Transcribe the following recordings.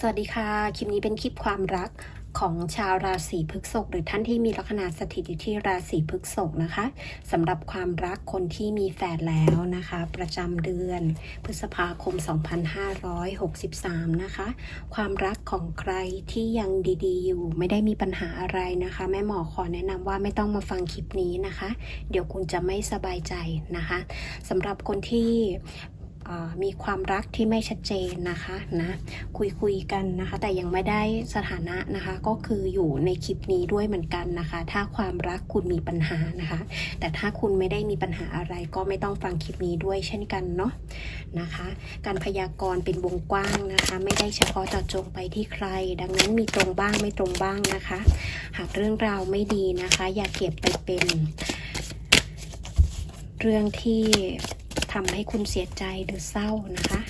สวัสดีค่ะ คลิปนี้เป็นคลิปความรักของชาวราศีพฤษภหรือท่านที่มีลัคนาสถิตอยู่ที่ราศีพฤษภนะคะสำหรับความรักคนที่มีแฟนแล้วนะคะ ประจำเดือน พฤษภาคม 2563 นะคะ ความรักของใครที่ยังดีๆ อยู่ ไม่ได้มีปัญหาอะไรนะคะ แม่หมอขอแนะนำว่าไม่ต้องมาฟังคลิปนี้นะคะ เดี๋ยวคุณจะไม่สบายใจนะคะสำหรับคนที่ มีความรักที่ไม่ชัดเจนนะคะนะคุยคุยกันนะคะ แต่ยังไม่ได้สถานะนะคะ ก็คืออยู่ในคลิปนี้ด้วยเหมือนกันนะคะ ถ้าความรักคุณมีปัญหานะคะ แต่ถ้าคุณไม่ได้มีปัญหาอะไรก็ไม่ต้องฟังคลิปนี้ด้วยเช่นกันเนาะนะคะ การพยากรณ์เป็นวงกว้างนะคะ ไม่ได้เฉพาะเจาะจงไปที่ใคร ดังนั้นมีตรงบ้างไม่ตรงบ้างนะคะ หากเรื่องราวไม่ดีนะคะ อย่าเก็บไปเป็น เรื่องที่ ทำให้คุณเสียใจหรือเศร้านะคะ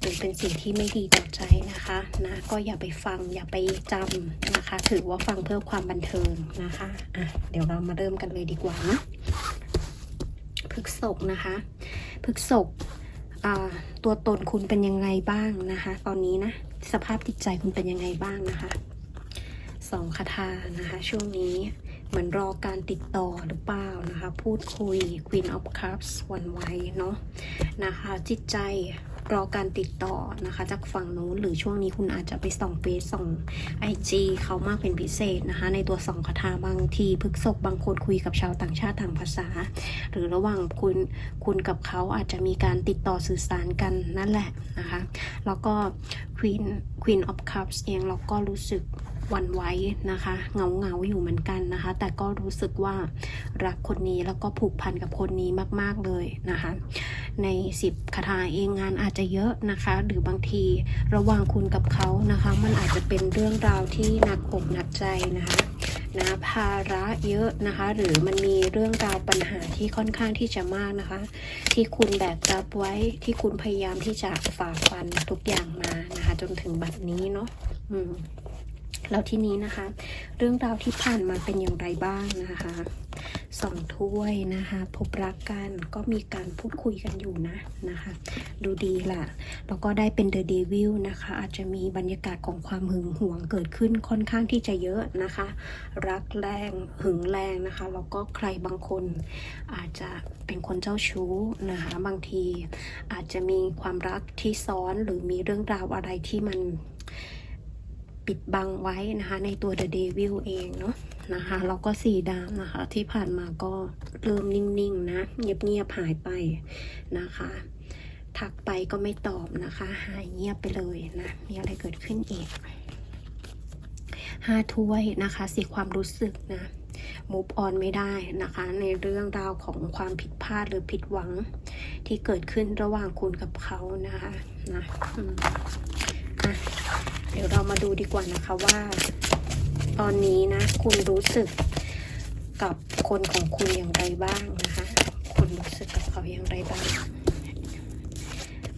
หรือเป็นสิ่งที่ไม่ดีต่อใจนะคะนะก็อย่าไปฟังอย่าไปจำนะคะ ถือว่าฟังเพื่อความบันเทิงนะคะอะเดี๋ยวเรามาเริ่มกันเลยดีกว่านะพฤกษกนะคะพฤกษกตัวตนคุณเป็นยังไงบ้างนะคะ ตอนนี้นะสภาพจิตใจคุณเป็นยังไงบ้างนะคะสองคาถานะคะ ช่วงนี้เหมือนรอการติดต่อหรือเปล่า พูดคุย Queen of Cups วันไว้เนาะนะคะ จิตใจรอการติดต่อนะคะ จากฝั่งนู้นหรือช่วงนี้คุณอาจจะไปส่องเฟซส่องไอจีเขามากเป็นพิเศษนะคะ ในตัวสองคาถาบางทีพฤกษกบางคนคุยกับชาวต่างชาติต่างภาษา หรือระหว่างคุณคุณกับเขาอาจจะมีการติดต่อสื่อสารกันนั่นแหละนะคะ แล้วก็ Queen Queen of Cups เองเราก็รู้สึก วันไว้นะคะเงาเงาอยู่เหมือนกันนะคะ แต่ก็รู้สึกว่ารักคนนี้แล้วก็ผูกพันกับคนนี้มาก ๆ เลยนะคะ ในสิบคาถาเองงานอาจจะเยอะนะคะ หรือบางทีระหว่างคุณกับเขานะคะ มันอาจจะเป็นเรื่องราวที่หนักอกหนักใจนะคะนะภาระเยอะนะคะ หรือมันมีเรื่องราวปัญหาที่ค่อนข้างที่จะมากนะคะ ที่คุณแบกรับไว้ที่คุณพยายามที่จะฝ่าฟันทุกอย่างมานะคะ จนถึงบัดนี้เนาะอืม แล้วทีนี้นะคะ เรื่องราวที่ผ่านมาเป็นอย่างไรบ้างนะคะสองถ้วยนะคะ พบรักกันก็มีการพูดคุยกันอยู่นะนะคะ ดูดีล่ะ แล้วก็ได้เป็นเดอะเดวิลนะคะ อาจจะมีบรรยากาศของความหึงหวงเกิดขึ้นค่อนข้างที่จะเยอะนะคะ รักแรงหึงแรงนะคะ แล้วก็ใครบางคน อาจจะเป็นคนเจ้าชู้นะคะ บางทีอาจจะมีความรักที่ซ้อนหรือมีเรื่องราวอะไรที่มัน ปิดบังไว้นะคะ ในตัว The Devil เองเนาะนะคะแล้วก็สีดำนะคะ ที่ผ่านมาก็เริ่มนิ่งๆนะเงียบๆหายไปนะคะทักไปก็ไม่ตอบนะคะ หายเงียบไปเลยนะ มีอะไรเกิดขึ้นอีกห้าถ้วยนะคะเสียความรู้สึกนะ move on ไม่ได้นะคะ ในเรื่องราวของความผิดพลาดหรือผิดหวังที่เกิดขึ้นระหว่างคุณกับเขานะคะนะอะ เดี๋ยวเรามาดูดีกว่านะคะว่า ตอนนี้นะ คุณรู้สึกกับคนของคุณอย่างไรบ้างนะคะ คุณรู้สึกกับเขาอย่างไรบ้าง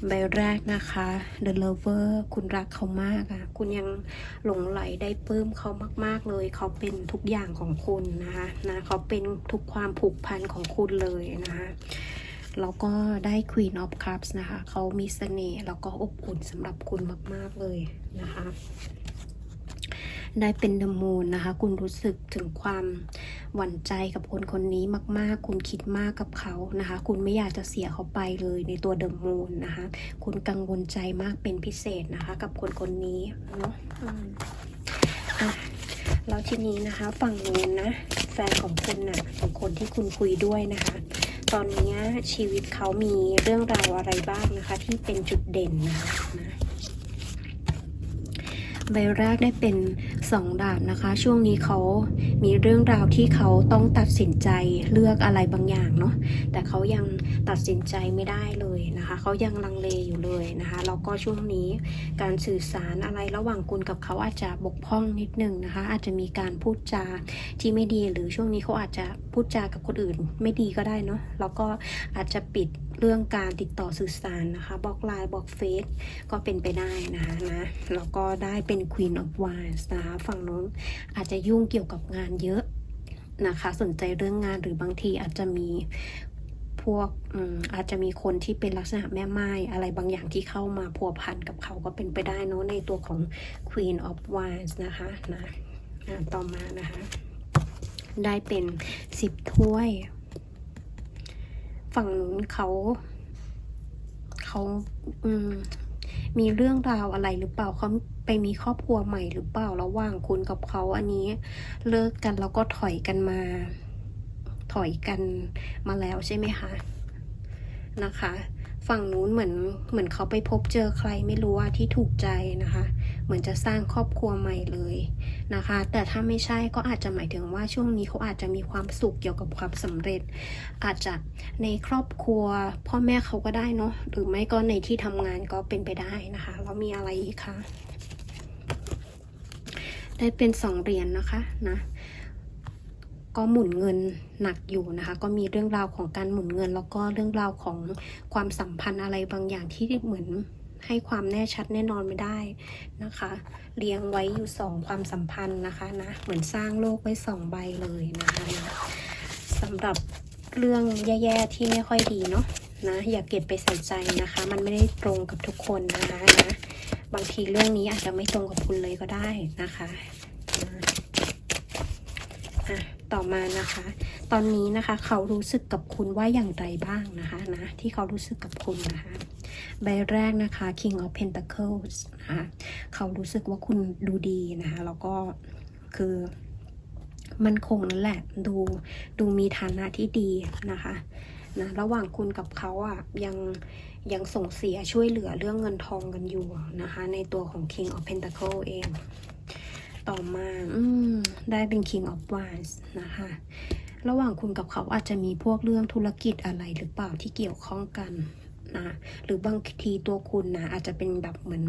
ใบแรกนะคะ The Lover คุณรักเขามากอะคุณยังหลงไหลได้ปลื้มเขามาก ๆ เลย เขาเป็นทุกอย่างของคุณนะคะนะ เขาเป็นทุกความผูกพันของคุณเลยนะคะ แล้วก็ได้ Queen of Cups นะคะ เขามีเสน่ห์แล้วก็อบอุ่นสำหรับคุณมาก ๆ เลยนะคะ ได้เป็น The Moon นะคะ คุณรู้สึกถึงความหวั่นใจกับคนคนนี้มาก ๆ คุณคิดมากกับเขานะคะ คุณไม่อยากจะเสียเขาไปเลยในตัว The Moon นะคะ คุณกังวลใจมากเป็นพิเศษนะคะ กับคนคนนี้เนาะอืมอะแล้วทีนี้นะคะ ฝั่งนู้นนะ แฟนของคุณน่ะของคนที่คุณคุยด้วยนะคะ ตอนนี้ชีวิตเขามีเรื่องราวอะไรบ้างนะคะ ที่เป็นจุดเด่นนะคะใบแรกได้เป็นสองดาบนะคะ ช่วงนี้เขามีเรื่องราวที่เขาต้องตัดสินใจเลือกอะไรบางอย่างเนาะแต่เขายัง ตัดสินใจไม่ได้เลยนะคะเขายังลังเลอยู่เลยนะคะแล้วก็ช่วงนี้การสื่อสารอะไรระหว่างคุณกับเขาอาจจะบกพร่องนิดนึงนะคะ อาจจะมีการพูดจาที่ไม่ดีหรือช่วงนี้เขาอาจจะพูดจากับคนอื่น ไม่ดีก็ได้เนาะแล้วก็อาจจะปิดเรื่องการติดต่อสื่อสารนะคะบล็อกไลน์บล็อกเฟซก็เป็นไปได้นะคะนะแล้วก็ได้เป็น Queen of Wands นะคะฝั่งโน้นอาจจะยุ่งเกี่ยวกับงานเยอะนะคะสนใจเรื่องงานหรือบางทีอาจจะมี พวกอาจจะมีคนที่เป็นลักษณะแม่ไม้อะไรบางอย่างที่เข้ามาพัวพันกับเขาก็เป็นไปได้เนอะในตัวของ Queen of Wands นะคะนะต่อมานะคะ ได้เป็นสิบถ้วย ฝั่งนู้นเขาเขาอืมมีเรื่องราวอะไรหรือเปล่าเขาไปมีครอบครัวใหม่หรือเปล่าระหว่างคุณกับเขาอันนี้ เลิกกันแล้วก็ถอยกันมา ถอยกันมาแล้วใช่ไหมคะนะคะ ฝั่งนู้นเหมือนเหมือนเขาไปพบเจอใครไม่รู้ว่าที่ถูกใจนะคะ เหมือนจะสร้างครอบครัวใหม่เลยนะคะ แต่ถ้าไม่ใช่ก็อาจจะหมายถึงว่าช่วงนี้เขาอาจจะมีความสุขเกี่ยวกับความสำเร็จ อาจจะในครอบครัวพ่อแม่เขาก็ได้เนาะหรือไม่ก็ในที่ทำงานก็เป็นไปได้นะคะแล้วมีอะไรอีกคะได้เป็นสองเหรียญนนะคะนะ ก็หมุนเงินหนักอยู่นะคะ ก็มีเรื่องราวของการหมุนเงิน แล้วก็เรื่องราวของความสัมพันธ์อะไรบางอย่างที่เหมือนให้ความแน่ชัดแน่นอนไม่ได้นะคะเรียงไว้อยู่สองความสัมพันธ์นะคะนะเหมือนสร้างโลกไว้สองใบเลยนะคะนะสำหรับเรื่องแย่ๆที่ไม่ค่อยดีเนาะนะอย่าเก็บไปใส่ใจนะคะ มันไม่ได้ตรงกับทุกคนนะคะนะบางทีเรื่องนี้อาจจะไม่ตรงกับคุณเลยก็ได้นะคะ ต่อมานะคะ ตอนนี้นะคะเขารู้สึกกับคุณว่าอย่างไรบ้างนะคะนะที่เขารู้สึกกับคุณนะคะใบแรกนะคะ King of Pentacles นะคะเขารู้สึกว่าคุณดูดีนะคะแล้วก็คือมันคงนั่นแหละดูดูมีฐานะที่ดีนะคะนะระหว่างคุณกับเขาอะยังยังส่งเสียช่วยเหลือเรื่องเงินทองกันอยู่นะคะ ในตัวของ King of Pentacles เอง ต่อมาอืมได้เป็น King of Wands นะคะ ระหว่างคุณกับเขาอาจจะมีพวกเรื่องธุรกิจอะไรหรือเปล่าที่เกี่ยวข้องกันนะหรือบางทีตัวคุณนะอาจจะเป็นแบบเหมือน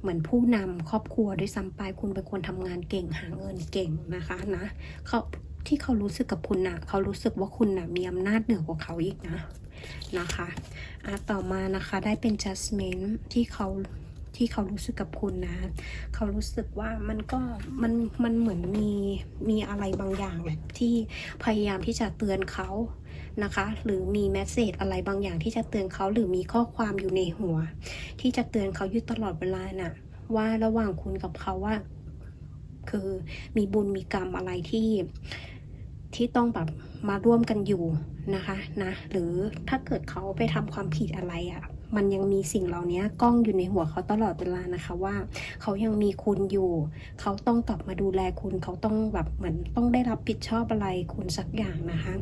เหมือนผู้นำครอบครัวด้วยซ้ำไปคุณเป็นคนทำงานเก่งหาเงินเก่งนะคะนะเขาที่เขารู้สึกกับคุณนะเขารู้สึกว่าคุณนะมีอำนาจเหนือกว่าเขาอีกนะนะคะอะต่อมานะคะได้เป็น judgment ที่เขา ที่เขารู้สึกกับคุณนะ เขารู้สึกว่ามันก็มันมันเหมือนมีมีอะไรบางอย่างที่พยายามที่จะเตือนเขานะคะ หรือมีแมสเซจอะไรบางอย่างที่จะเตือนเขาหรือมีข้อความอยู่ในหัว ที่จะเตือนเขาอยู่ตลอดเวลาน่ะ ว่าระหว่างคุณกับเขาว่า คือมีบุญมีกรรมอะไรที่ที่ต้องแบบมาร่วมกันอยู่นะคะนะ หรือถ้าเกิดเขาไปทำความผิดอะไรอะ่ะ มันยังมีสิ่งเหล่านี้กล้องอยู่ในหัวเขาตลอดเวลานะคะว่า เขายังมีคุณอยู่ เขาต้องกลับมาดูแลคุณ เขาต้องแบบเหมือนต้องได้รับผิดชอบอะไรคุณสักอย่างนะคะ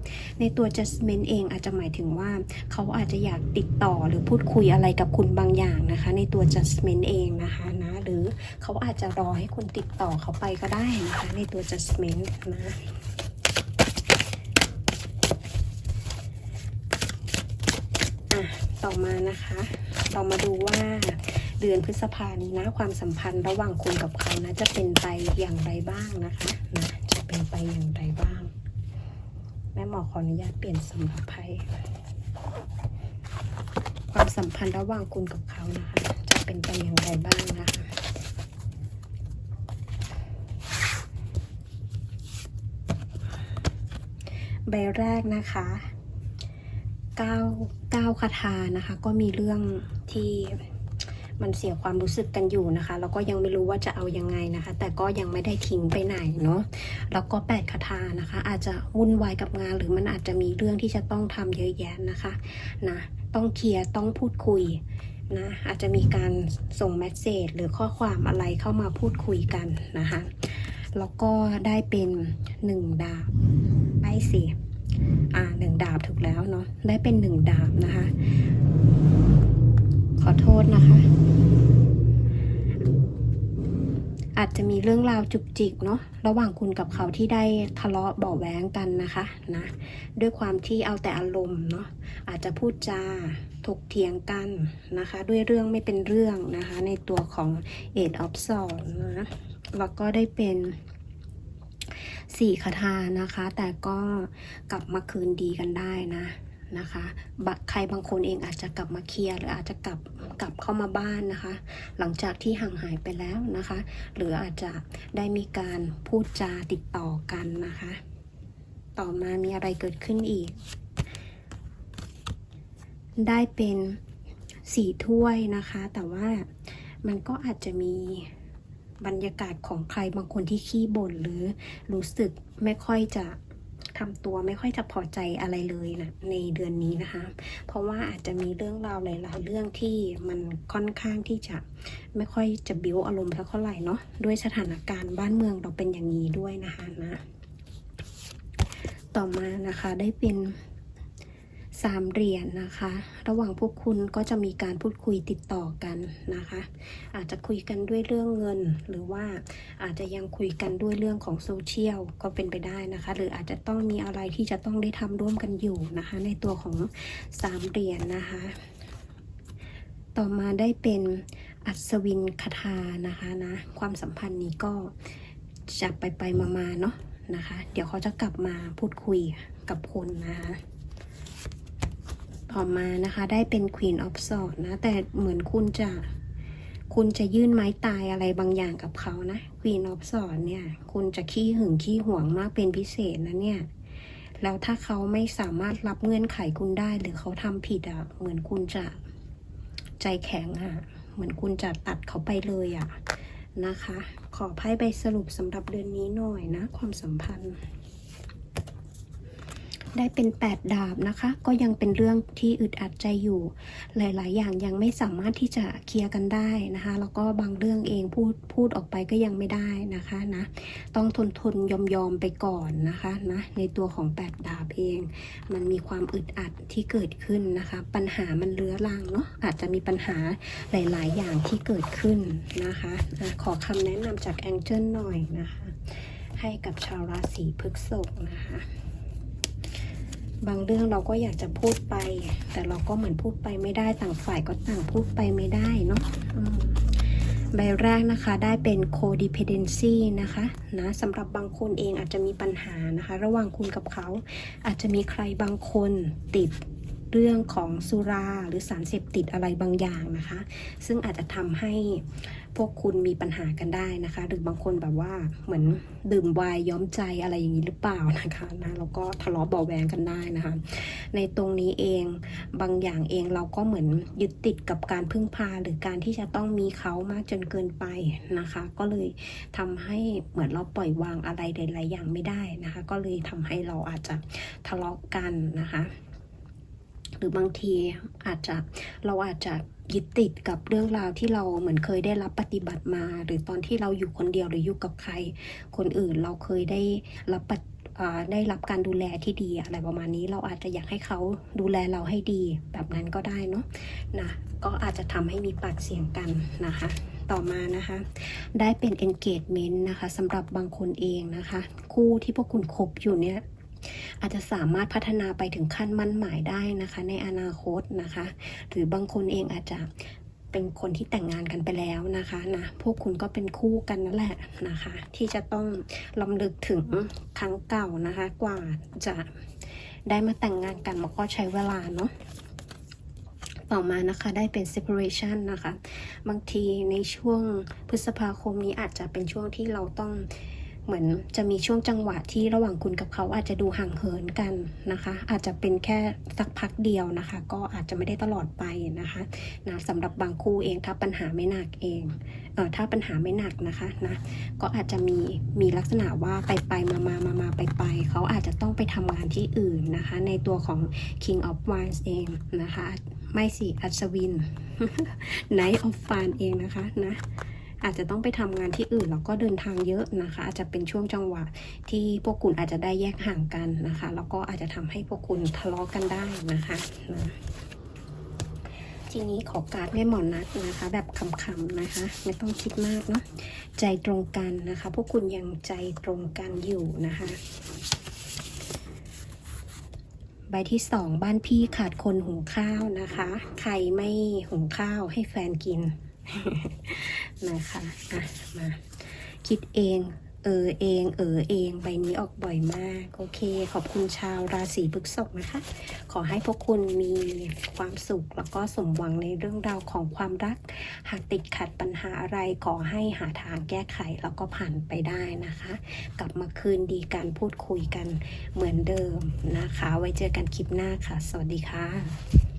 ในตัว judgment เองอาจจะหมายถึงว่า เขาอาจจะอยากติดต่อหรือพูดคุยอะไรกับคุณบางอย่างนะคะ ในตัว judgment เองนะคะนะหรือเขาอาจจะรอให้คุณติดต่อเขาไปก็ได้นะคะในตัว judgment นะ อะ ต่อมานะคะ เรามาดูว่าเดือนพฤษภานี้นะ ความสัมพันธ์ระหว่างคุณกับเขานะ จะเป็นไปอย่างไรบ้างนะคะนะจะเป็นไปอย่างไรบ้าง แม่หมอขออนุญาตเปลี่ยนสำหรับไพ่ความสัมพันธ์ระหว่างคุณกับเขานะคะ จะเป็นไปอย่างไรบ้างนะคะใบแรกนะคะเก้า เก้าคาถานะคะ ก็มีเรื่องที่มันเสียความรู้สึกกันอยู่นะคะ แล้วก็ยังไม่รู้ว่าจะเอายังไงนะคะ แต่ก็ยังไม่ได้ทิ้งไปไหนเนาะแล้วก็แปดคาถานะคะ อาจจะวุ่นวายกับงาน หรือมันอาจจะมีเรื่องที่จะต้องทำเยอะแยะนะคะนะต้องเคลียร์ต้องพูดคุยนะอาจจะมีการส่งเมสเซจหรือข้อความอะไรเข้ามาพูดคุยกันนะคะ แล้วก็ได้เป็นหนึ่งดาบไอ้สิ อ่าหนึ่งดาบถูกแล้วเนาะได้เป็นหนึ่งดาบนะคะ ขอโทษนะคะ อาจจะมีเรื่องราวจุกจิกเนาะระหว่างคุณกับเขาที่ได้ทะเลาะเบาะแว้งกันนะคะนะด้วยความที่เอาแต่อารมณ์เนาะอาจจะพูดจาถกเถียงกันนะคะ ด้วยเรื่องไม่เป็นเรื่องนะคะ ในตัวของ Eight of sword นะแล้วก็ได้เป็น สี่คาถานะคะ แต่ก็กลับมาคืนดีกันได้นะนะคะบะใครบางคนเองอาจจะกลับมาเคลียร์หรืออาจจะกลับกลับเข้ามาบ้านนะคะ หลังจากที่ห่างหายไปแล้วนะคะ หรืออาจจะได้มีการพูดจาติดต่อกันนะคะ ต่อมามีอะไรเกิดขึ้นอีก ได้เป็นสี่ถ้วยนะคะ แต่ว่ามันก็อาจจะมี บรรยากาศของใครบางคนที่ขี้บ่นหรือรู้สึกไม่ค่อยจะทำตัวไม่ค่อยจะพอใจอะไรเลยนะในเดือนนี้นะคะ เพราะว่าอาจจะมีเรื่องราวหลายๆเรื่องที่มันค่อนข้างที่จะไม่ค่อยจะบิ้วอารมณ์เท่าไหร่เนาะด้วยสถานการณ์บ้านเมืองเราเป็นอย่างนี้ด้วยนะคะนะ ต่อมานะคะได้เป็น สามเหรียญนะคะ ระหว่างพวกคุณก็จะมีการพูดคุยติดต่อกันนะคะ อาจจะคุยกันด้วยเรื่องเงิน หรือว่าอาจจะยังคุยกันด้วยเรื่องของโซเชียลก็เป็นไปได้นะคะ หรืออาจจะต้องมีอะไรที่จะต้องได้ทำร่วมกันอยู่นะคะ ในตัวของสามเหรียญนะคะ ต่อมาได้เป็นอัศวินคทานะคะนะ ความสัมพันธ์นี้ก็จะไปไปมามาๆเนาะนะคะ เดี๋ยวเขาจะกลับมาพูดคุยกับคุณนะคะ ต่อมานะคะได้เป็น Queen of Swords นะ แต่เหมือนคุณจะ คุณจะยื่นไม้ตายอะไรบางอย่างกับเขานะ Queen of Swords เนี่ย คุณจะขี้หึงขี้หวงมากเป็นพิเศษนะเนี่ย แล้วถ้าเขาไม่สามารถรับเงื่อนไขคุณได้ หรือเขาทำผิดอะ่ะ เหมือนคุณจะใจแข็งอะ่ะ เหมือนคุณจะตัดเขาไปเลยอะ่ะนะคะ ขอไพ่ใบสรุปสำหรับเดือนนี้หน่อยนะ ความสัมพันธ์ ได้เป็น 8 ดาบนะคะ ก็ยังเป็นเรื่องที่อึดอัดใจอยู่ หลาย ๆ อย่างยังไม่สามารถที่จะเคลียร์กันได้นะคะ แล้วก็บางเรื่องเองพูดพูดออกไปก็ยังไม่ได้นะคะนะ ต้องทนทนยอมยอมไปก่อนนะคะนะในตัวของ 8 ดาบเอง มันมีความอึดอัดที่เกิดขึ้นนะคะ ปัญหามันเรื้อรังเนาะอาจจะมีปัญหาหลาย ๆ อย่างที่เกิดขึ้นนะคะอะขอคำแนะนำจากแองเจิลหน่อยนะคะให้กับชาวราศีพฤษภนะคะ บางเรื่องเราก็อยากจะพูดไป แต่เราก็เหมือนพูดไปไม่ได้ต่างฝ่ายก็ต่างพูดไปไม่ได้เนาะใบแรกนะคะได้เป็น codependency นะคะนะสำหรับบางคนเองอาจจะมีปัญหานะคะ ระหว่างคุณกับเขาอาจจะมีใครบางคนติด เรื่องของสุราหรือสารเสพติดอะไรบางอย่างนะคะ ซึ่งอาจจะทำให้พวกคุณมีปัญหากันได้นะคะ หรือบางคนแบบว่าเหมือนดื่มวน์ย้อมใจอะไรอย่างนี้หรือเปล่านะคะนะแล้วก็ทะเลาะเบาแวงกันได้นะคะ ในตรงนี้เองบางอย่างเองเราก็เหมือนยึดติดกับการพึ่งพาหรือการที่จะต้องมีเขามากจนเกินไปนะคะ ก็เลยทำให้เหมือนเราปล่อยวางอะไรหลายๆอย่างไม่ได้นะคะ ก็เลยทำให้เราอาจจะทะเลาะกันนะคะ หรือบางทีอาจจะเราอาจจะยึดติดกับเรื่องราวที่เราเหมือนเคยได้รับปฏิบัติมา หรือตอนที่เราอยู่คนเดียวหรืออยู่กับใคร คนอื่นเราเคยได้รับปฏิได้รับการดูแลที่ดีอะไรประมาณนี้เราอาจจะอยากให้เขาดูแลเราให้ดีแบบนั้นก็ได้เนาะนะก็อาจจะทำให้มีปากเสียงกันนะคะต่อมานะคะ ได้เป็น engagement นะคะสำหรับบางคนเองนะคะ คู่ที่พวกคุณคบอยู่เนี่ย อาจจะสามารถพัฒนาไปถึงขั้นมั่นหมายได้นะคะ ในอนาคตนะคะ หรือบางคนเองอาจจะเป็นคนที่แต่งงานกันไปแล้วนะคะนะพวกคุณก็เป็นคู่กันนั่นแหละนะคะ ที่จะต้องลำลึกถึงครั้งเก่านะคะ กว่าจะได้มาแต่งงานกันมันก็ใช้เวลาเนาะต่อมานะคะได้เป็น separation นะคะ บางทีในช่วงพฤษภาคมนี้อาจจะเป็นช่วงที่เราต้อง เหมือนจะมีช่วงจังหวะที่ระหว่างคุณกับเขาอาจจะดูห่างเหินกันนะคะ อาจจะเป็นแค่สักพักเดียวนะคะ ก็อาจจะไม่ได้ตลอดไปนะคะนะสำหรับบางคู่เองถ้าปัญหาไม่หนักเองเออถ้าปัญหาไม่หนักนะคะนะก็อาจจะมีมีลักษณะว่าไปไปมามามามาไปไปเขาอาจจะต้องไปทำงานที่อื่นนะคะ ในตัวของ King of Wands เองนะคะ ไม่สิอัศวิน Knight of Fun เองนะคะนะ อาจจะต้องไปทำงานที่อื่นแล้วก็เดินทางเยอะนะคะ อาจจะเป็นช่วงจังหวะที่พวกคุณอาจจะได้แยกห่างกันนะคะ แล้วก็อาจจะทำให้พวกคุณทะเลาะกันได้นะคะนะทีนี้ขอการ์ดแม่หมอนัดนะคะ แบบคำๆนะคะ ไม่ต้องคิดมากเนาะใจตรงกันนะคะ พวกคุณยังใจตรงกันอยู่นะคะใบที่สองบ้านพี่ขาดคนหุงข้าวนะคะ ใครไม่หุงข้าวให้แฟนกิน นะคะอะมาคิดเอง เออเอง เออเองใบนี้ออกบ่อยมาก โอเค ขอบคุณชาวราศีพฤษภนะคะ ขอให้พวกคุณมีความสุขแล้วก็สมหวังในเรื่องราวของความรัก หากติดขัดปัญหาอะไรขอให้หาทางแก้ไขแล้วก็ผ่านไปได้นะคะ กลับมาคืนดีกันพูดคุยกันเหมือนเดิมนะคะ ไว้เจอกันคลิปหน้าค่ะ สวัสดีค่ะ